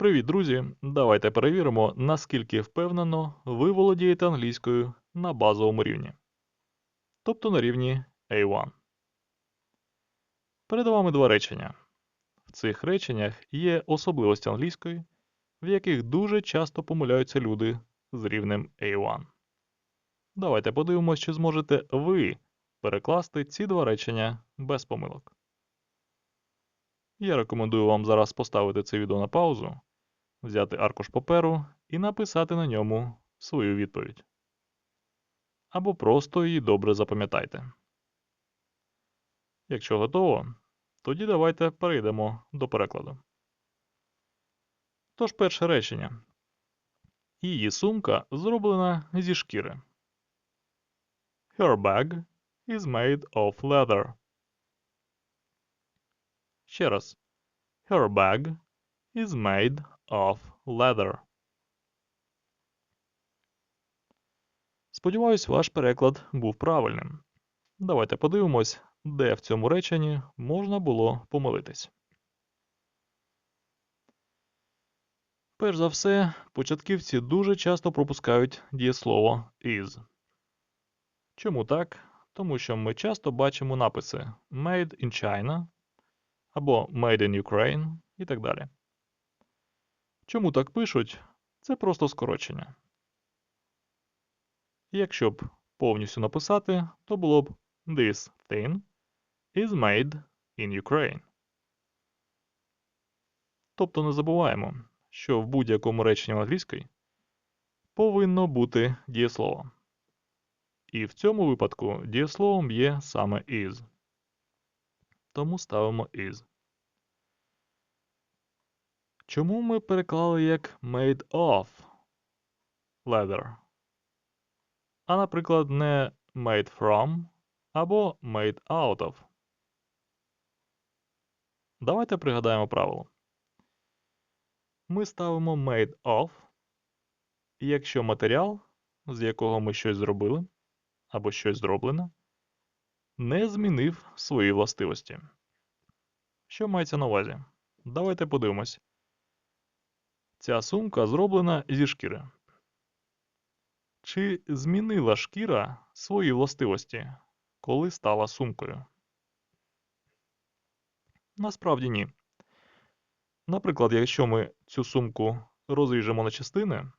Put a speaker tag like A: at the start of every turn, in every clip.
A: Привіт, друзі! Давайте перевіримо, наскільки впевнено ви володієте англійською на базовому рівні. Тобто на рівні A1. Перед вами два речення. В цих реченнях є особливості англійської, в яких дуже часто помиляються люди з рівнем A1. Давайте подивимось, чи зможете ви перекласти ці два речення без помилок. Я рекомендую вам зараз поставити це відео на паузу, взяти аркуш паперу і написати на ньому свою відповідь. Або просто її добре запам'ятайте. Якщо готово, тоді давайте перейдемо до перекладу. Тож перше речення. Її сумка зроблена зі шкіри. Her bag is made of leather. Ще раз. Her bag is made of leather. Сподіваюсь, ваш переклад був правильним. Давайте подивимось, де в цьому реченні можна було помилитись. Перш за все, початківці дуже часто пропускають дієслово is. Чому так? Тому що ми часто бачимо написи Made in China або Made in Ukraine і так далі. Чому так пишуть? Це просто скорочення. Якщо б повністю написати, то було б This thing is made in Ukraine. Тобто не забуваємо, що в будь-якому реченні англійської повинно бути дієслово. І в цьому випадку дієсловом є саме is. Тому ставимо is. Чому ми переклали як made of leather? А, наприклад, не made from або made out of. Давайте пригадаємо правило. Ми ставимо made of, якщо матеріал, з якого ми щось зробили, або щось зроблено, не змінив свої властивості. Що мається на увазі? Давайте подивимось. Ця сумка зроблена зі шкіри. Чи змінила шкіра свої властивості, коли стала сумкою? Насправді ні. Наприклад, якщо ми цю сумку розріжемо на частини,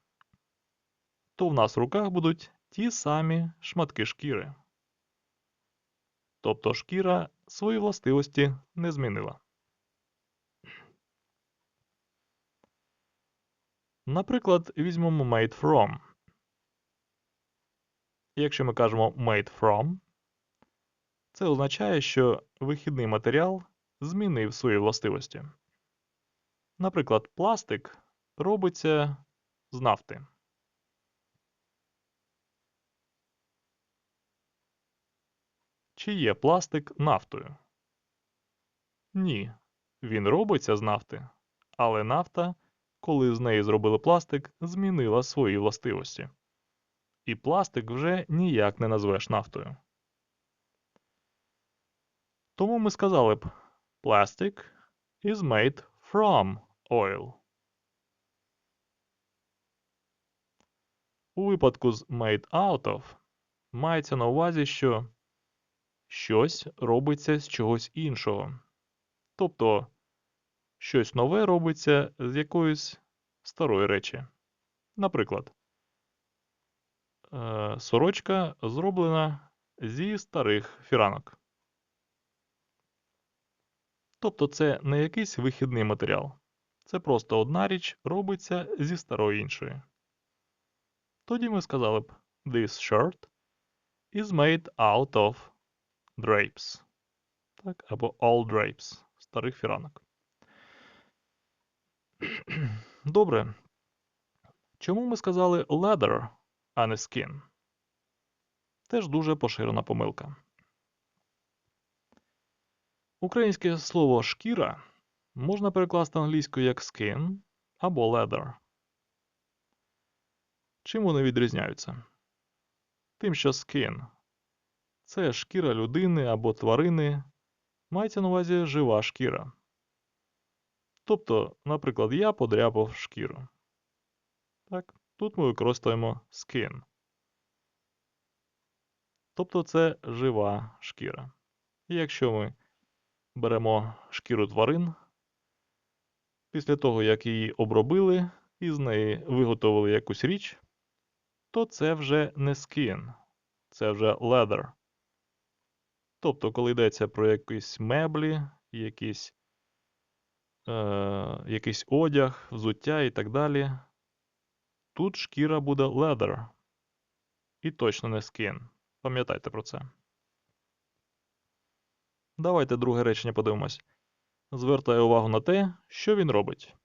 A: то в нас в руках будуть ті самі шматки шкіри. Тобто шкіра свої властивості не змінила. Наприклад, візьмемо made from. Якщо ми кажемо made from, це означає, що вихідний матеріал змінив свої властивості. Наприклад, пластик робиться з нафти. Чи є пластик нафтою? Ні, він робиться з нафти, але нафта коли з неї зробили пластик, змінила свої властивості. І пластик вже ніяк не назвеш нафтою. Тому ми сказали б Plastic is made from oil. У випадку з made out of мається на увазі, що щось робиться з чогось іншого. Тобто щось нове робиться з якоїсь старої речі. Наприклад, е, сорочка зроблена зі старих фіранок. Тобто це не якийсь вихідний матеріал. Це просто одна річ робиться зі старої іншої. Тоді ми сказали б This shirt is made out of drapes. Так, Або all drapes старих фіранок. Добре. Чому ми сказали leather, а не skin? Теж дуже поширена помилка. Українське слово шкіра можна перекласти англійською як skin або leather. Чим вони відрізняються? Тим, що skin – це шкіра людини або тварини, мається на увазі жива шкіра. Тобто, наприклад, я подряпав шкіру. Так, тут ми використовуємо skin. Тобто це жива шкіра. І якщо ми беремо шкіру тварин, після того, як її обробили і з неї виготовили якусь річ, то це вже не skin, це вже leather. Тобто, коли йдеться про якісь меблі, якісь, якийсь одяг, взуття і так далі, тут шкіра буде leather. І точно не skin. Пам'ятайте про це. Давайте друге речення подивимось. Звертаю увагу на те, що він робить.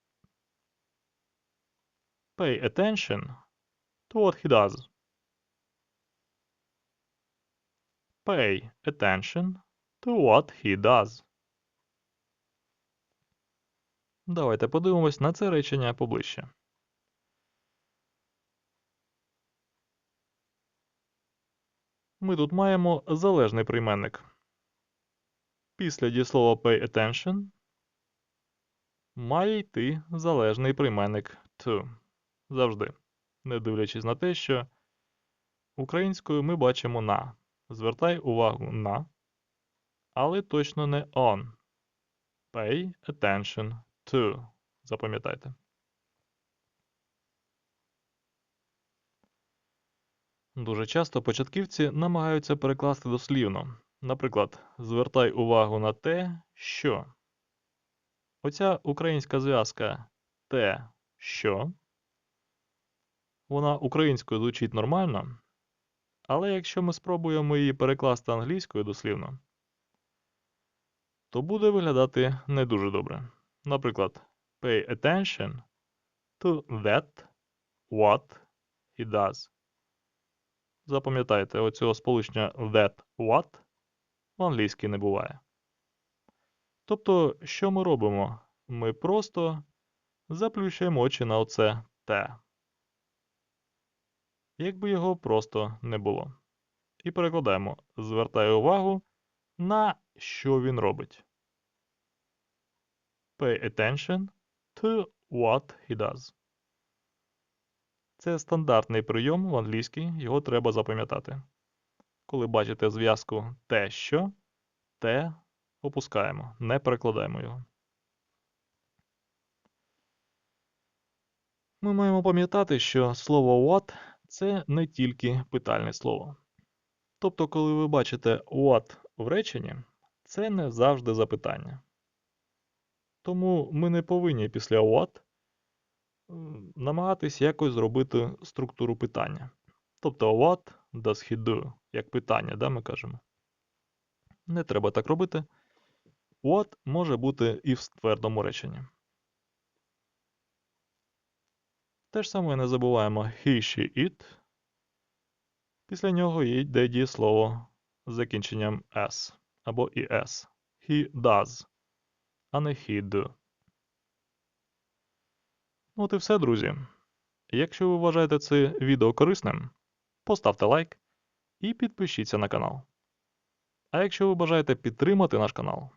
A: Pay attention to what he does. Pay attention to what he does. Давайте подивимось на це речення поближче. Ми тут маємо залежний прийменник. Після дієслова pay attention має йти залежний прийменник to. Завжди. Не дивлячись на те, що українською ми бачимо на. Звертай увагу на, але точно не on. Pay attention to. Запам'ятайте. Дуже часто початківці намагаються перекласти дослівно. Наприклад, звертай увагу на те, що. Оця українська зв'язка те, що. Вона українською звучить нормально, але якщо ми спробуємо її перекласти англійською дослівно, то буде виглядати не дуже добре. Наприклад, pay attention to that, what he does. Запам'ятайте, оцього сполучення that, what в англійській не буває. Тобто, що ми робимо? Ми просто заплющуємо очі на оце те. Якби його просто не було. І перекладаємо звертаю увагу на що він робить. Pay attention to what he does. Це стандартний прийом в англійській, його треба запам'ятати. Коли бачите зв'язку те, що, те опускаємо, не перекладаємо його. Ми маємо пам'ятати, що слово what це не тільки питальне слово. Тобто, коли ви бачите what в реченні, це не завжди запитання. Тому ми не повинні після what намагатись якось зробити структуру питання. Тобто, what does he do? Як питання, да, ми кажемо. Не треба так робити. What може бути і в твердому реченні. Те ж саме не забуваємо he, she, it. Після нього йде дієслово з закінченням s або es. He does, а не do. Ну от і все, друзі. Якщо ви вважаєте це відео корисним, поставте лайк і підпишіться на канал. А якщо ви бажаєте підтримати наш канал,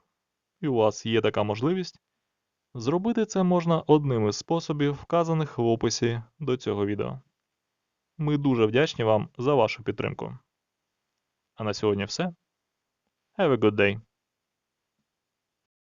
A: і у вас є така можливість, зробити це можна одним із способів, вказаних в описі до цього відео. Ми дуже вдячні вам за вашу підтримку. А на сьогодні все. Have a good day!